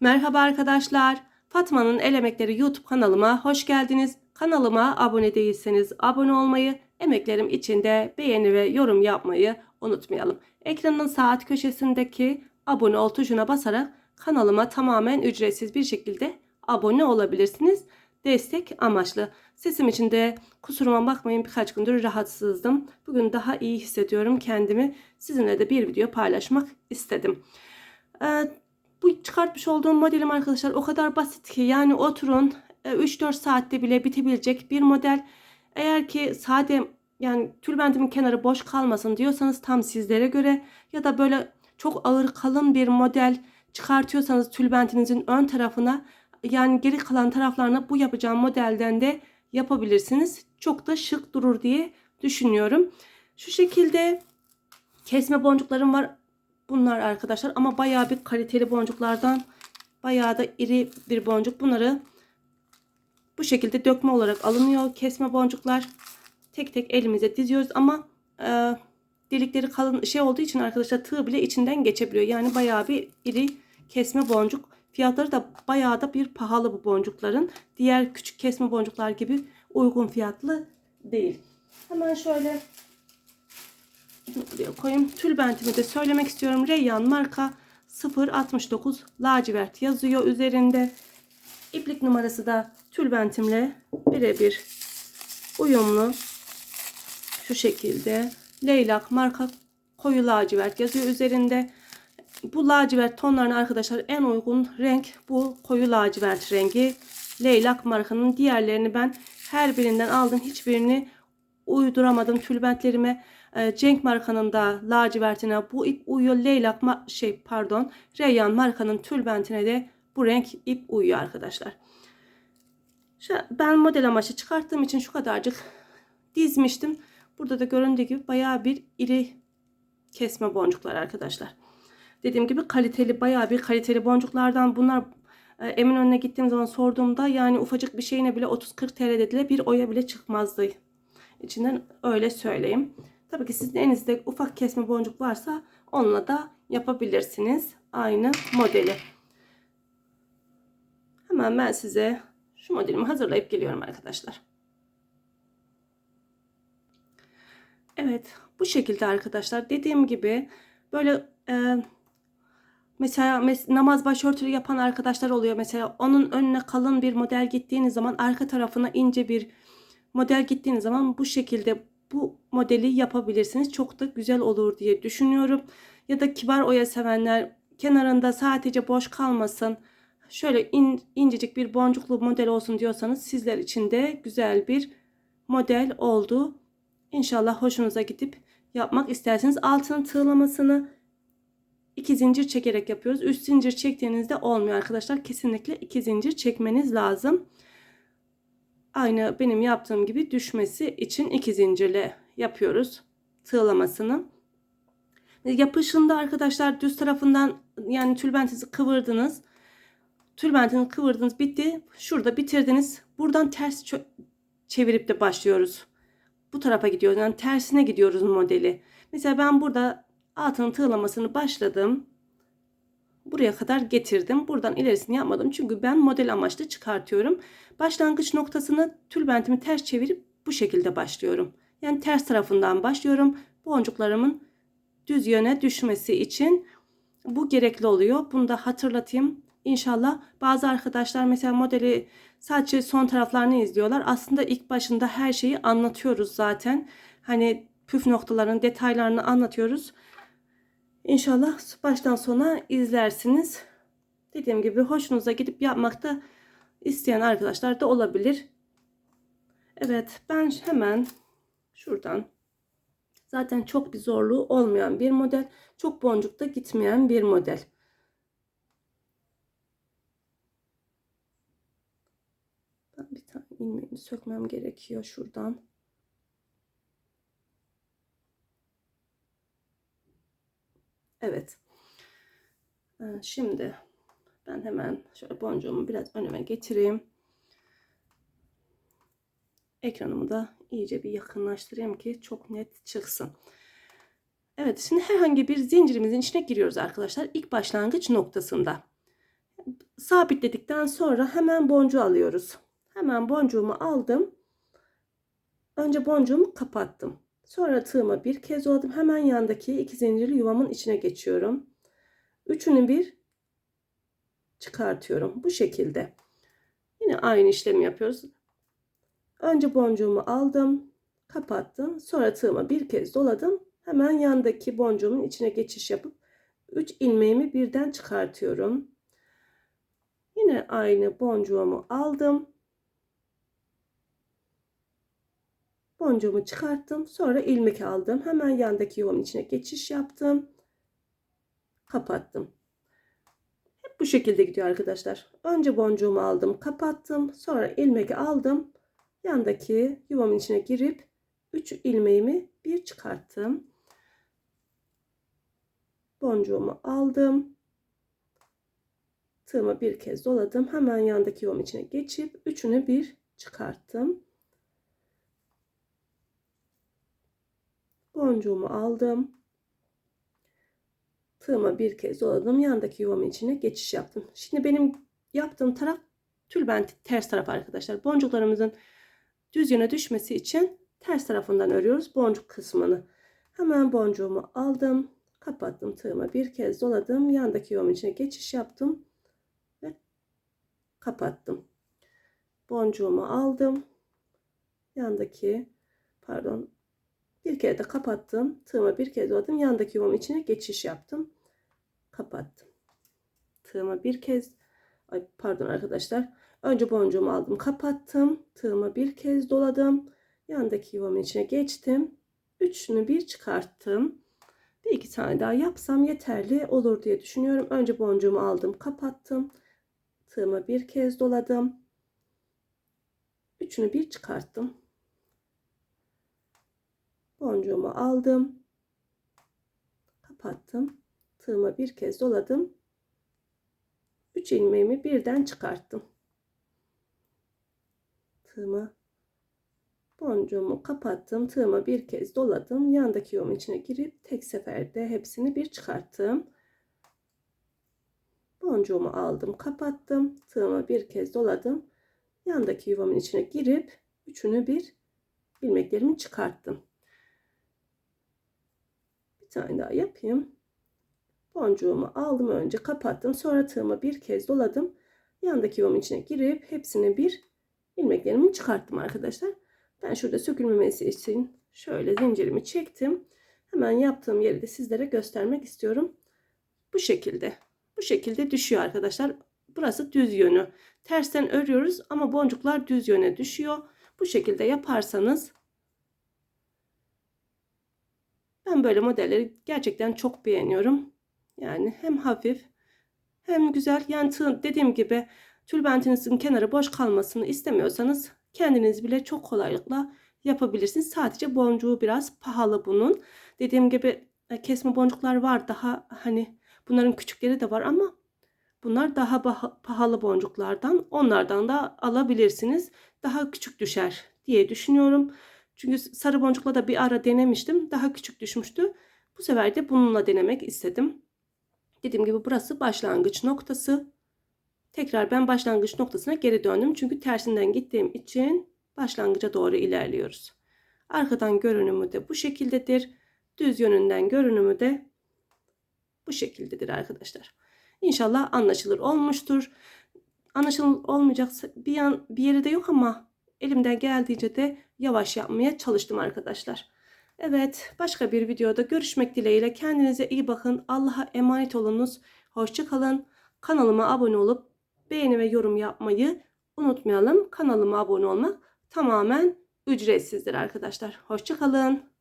Merhaba arkadaşlar. Fatma'nın El Emekleri YouTube kanalıma hoş geldiniz. Kanalıma abone değilseniz abone olmayı, emeklerim için de beğeni ve yorum yapmayı unutmayalım. Ekranın saat köşesindeki abone ol tuşuna basarak kanalıma tamamen ücretsiz bir şekilde abone olabilirsiniz. Destek amaçlı. Sesim için de kusuruma bakmayın birkaç gündür rahatsızdım. Bugün daha iyi hissediyorum kendimi. Sizinle de bir video paylaşmak istedim. Ee, bu çıkartmış olduğum modelim arkadaşlar o kadar basit ki yani oturun e, 3-4 saatte bile bitebilecek bir model. Eğer ki sade yani tülbentimin kenarı boş kalmasın diyorsanız tam sizlere göre ya da böyle çok ağır kalın bir model çıkartıyorsanız tülbentinizin ön tarafına yani geri kalan taraflarına bu yapacağım modelden de yapabilirsiniz. Çok da şık durur diye düşünüyorum. Şu şekilde kesme boncuklarım var. Bunlar arkadaşlar ama bayağı bir kaliteli boncuklardan bayağı da iri bir boncuk. Bunları bu şekilde dökme olarak alınıyor. Kesme boncuklar tek tek elimize diziyoruz ama e, delikleri kalın şey olduğu için arkadaşlar tığ bile içinden geçebiliyor. Yani bayağı bir iri kesme boncuk. Fiyatları da bayağı da bir pahalı bu boncukların. Diğer küçük kesme boncuklar gibi uygun fiyatlı değil. Hemen şöyle buraya koyayım. Tülbentimi de söylemek istiyorum. Reyyan marka 069 lacivert yazıyor üzerinde. İplik numarası da tülbentimle birebir uyumlu. Şu şekilde. Leylak marka koyu lacivert yazıyor üzerinde. Bu lacivert tonlarına arkadaşlar en uygun renk bu koyu lacivert rengi. Leylak markanın diğerlerini ben her birinden aldım. Hiçbirini uyduramadım tülbentlerime. E, Cenk markanın da lacivertine bu ip uyuyor. Leylak şey pardon Reyyan markanın tülbentine de bu renk ip uyuyor arkadaşlar. Ben model amaçlı çıkarttığım için şu kadarcık dizmiştim. Burada da göründüğü gibi bayağı bir iri kesme boncuklar arkadaşlar. Dediğim gibi kaliteli bayağı bir kaliteli boncuklardan bunlar e, Eminönü'ne gittiğim zaman sorduğumda yani ufacık bir şeyine bile 30-40 TL dediler. Bir oya bile çıkmazdı. İçinden öyle söyleyeyim. Tabii ki sizin elinizde ufak kesme boncuk varsa onunla da yapabilirsiniz. Aynı modeli. Hemen ben size şu modelimi hazırlayıp geliyorum arkadaşlar. Evet bu şekilde arkadaşlar dediğim gibi böyle e, mesela mes- namaz başörtülü yapan arkadaşlar oluyor mesela onun önüne kalın bir model gittiğiniz zaman arka tarafına ince bir model gittiğiniz zaman bu şekilde bu modeli yapabilirsiniz. Çok da güzel olur diye düşünüyorum. Ya da kibar oya sevenler kenarında sadece boş kalmasın. Şöyle in, incecik bir boncuklu model olsun diyorsanız sizler için de güzel bir model oldu. İnşallah hoşunuza gidip yapmak isterseniz altın tığlamasını iki zincir çekerek yapıyoruz. Üst zincir çektiğinizde olmuyor arkadaşlar. Kesinlikle iki zincir çekmeniz lazım. Aynı benim yaptığım gibi düşmesi için iki zincirle yapıyoruz tığlamasını. Yapışında arkadaşlar düz tarafından yani tülbentinizi kıvırdınız. Tülbentini kıvırdınız bitti. Şurada bitirdiniz. Buradan ters çevirip de başlıyoruz. Bu tarafa gidiyoruz. Yani tersine gidiyoruz modeli. Mesela ben burada altın tığlamasını başladım. Buraya kadar getirdim. Buradan ilerisini yapmadım. Çünkü ben model amaçlı çıkartıyorum. Başlangıç noktasını tülbentimi ters çevirip bu şekilde başlıyorum. Yani ters tarafından başlıyorum. Boncuklarımın düz yöne düşmesi için bu gerekli oluyor. Bunu da hatırlatayım. İnşallah bazı arkadaşlar mesela modeli sadece son taraflarını izliyorlar. Aslında ilk başında her şeyi anlatıyoruz zaten. Hani püf noktaların detaylarını anlatıyoruz. İnşallah baştan sona izlersiniz. Dediğim gibi hoşunuza gidip yapmakta isteyen arkadaşlar da olabilir. Evet ben hemen şuradan zaten çok bir zorluğu olmayan bir model. Çok boncukta gitmeyen bir model. Ben bir tane ilmeğimi sökmem gerekiyor şuradan. Evet. Şimdi ben hemen şöyle boncuğumu biraz önüme getireyim. Ekranımı da iyice bir yakınlaştırayım ki çok net çıksın. Evet şimdi herhangi bir zincirimizin içine giriyoruz arkadaşlar. İlk başlangıç noktasında. Sabitledikten sonra hemen boncuğu alıyoruz. Hemen boncuğumu aldım. Önce boncuğumu kapattım. Sonra tığıma bir kez doladım. Hemen yandaki iki zincirli yuvamın içine geçiyorum. Üçünü bir çıkartıyorum. Bu şekilde. Yine aynı işlemi yapıyoruz. Önce boncuğumu aldım. Kapattım. Sonra tığıma bir kez doladım. Hemen yandaki boncuğumun içine geçiş yapıp 3 ilmeğimi birden çıkartıyorum. Yine aynı boncuğumu aldım. Boncuğumu çıkarttım. Sonra ilmek aldım. Hemen yandaki yuvamın içine geçiş yaptım. Kapattım. Hep bu şekilde gidiyor arkadaşlar. Önce boncuğumu aldım, kapattım. Sonra ilmek aldım. Yandaki yuvamın içine girip 3 ilmeğimi bir çıkarttım. Boncuğumu aldım. Tığımı bir kez doladım. Hemen yandaki yuvamın içine geçip üçünü bir çıkarttım. Boncuğumu aldım. Tığıma bir kez doladım. Yandaki yuvamın içine geçiş yaptım. Şimdi benim yaptığım taraf tülbent ters taraf arkadaşlar. Boncuklarımızın düz yöne düşmesi için ters tarafından örüyoruz boncuk kısmını. Hemen boncuğumu aldım. Kapattım tığıma bir kez doladım. Yandaki yuvamın içine geçiş yaptım. Ve kapattım. Boncuğumu aldım. Yandaki pardon bir kere de kapattım. Tığıma bir kez doladım. Yandaki yuvamın içine geçiş yaptım. Kapattım. Tığıma bir kez ay pardon arkadaşlar. Önce boncuğumu aldım. Kapattım. Tığıma bir kez doladım. Yandaki yuvamın içine geçtim. Üçünü bir çıkarttım. Bir iki tane daha yapsam yeterli olur diye düşünüyorum. Önce boncuğumu aldım. Kapattım. Tığıma bir kez doladım. Üçünü bir çıkarttım. Boncuğumu aldım. Kapattım. Tığıma bir kez doladım. 3 ilmeğimi birden çıkarttım. Tığıma boncuğumu kapattım. Tığıma bir kez doladım. Yandaki yuvamın içine girip tek seferde hepsini bir çıkarttım. Boncuğumu aldım, kapattım. Tığıma bir kez doladım. Yandaki yuvamın içine girip üçünü bir ilmeklerimi çıkarttım tane daha yapayım. Boncuğumu aldım önce kapattım. Sonra tığımı bir kez doladım. Yandaki yuvamın içine girip hepsini bir ilmeklerimi çıkarttım arkadaşlar. Ben şurada sökülmemesi için şöyle zincirimi çektim. Hemen yaptığım yeri de sizlere göstermek istiyorum. Bu şekilde. Bu şekilde düşüyor arkadaşlar. Burası düz yönü. Tersten örüyoruz ama boncuklar düz yöne düşüyor. Bu şekilde yaparsanız Ben böyle modelleri gerçekten çok beğeniyorum. Yani hem hafif hem güzel. Yani tığ, dediğim gibi tülbentinizin kenarı boş kalmasını istemiyorsanız kendiniz bile çok kolaylıkla yapabilirsiniz. Sadece boncuğu biraz pahalı bunun. Dediğim gibi e, kesme boncuklar var daha hani bunların küçükleri de var ama bunlar daha pahalı boncuklardan. Onlardan da alabilirsiniz. Daha küçük düşer diye düşünüyorum. Çünkü sarı boncukla da bir ara denemiştim. Daha küçük düşmüştü. Bu sefer de bununla denemek istedim. Dediğim gibi burası başlangıç noktası. Tekrar ben başlangıç noktasına geri döndüm. Çünkü tersinden gittiğim için başlangıca doğru ilerliyoruz. Arkadan görünümü de bu şekildedir. Düz yönünden görünümü de bu şekildedir arkadaşlar. İnşallah anlaşılır olmuştur. Anlaşılır olmayacaksa bir yan bir yeri de yok ama elimden geldiğince de yavaş yapmaya çalıştım arkadaşlar. Evet başka bir videoda görüşmek dileğiyle kendinize iyi bakın. Allah'a emanet olunuz. Hoşçakalın. Kanalıma abone olup beğeni ve yorum yapmayı unutmayalım. Kanalıma abone olmak tamamen ücretsizdir arkadaşlar. Hoşçakalın.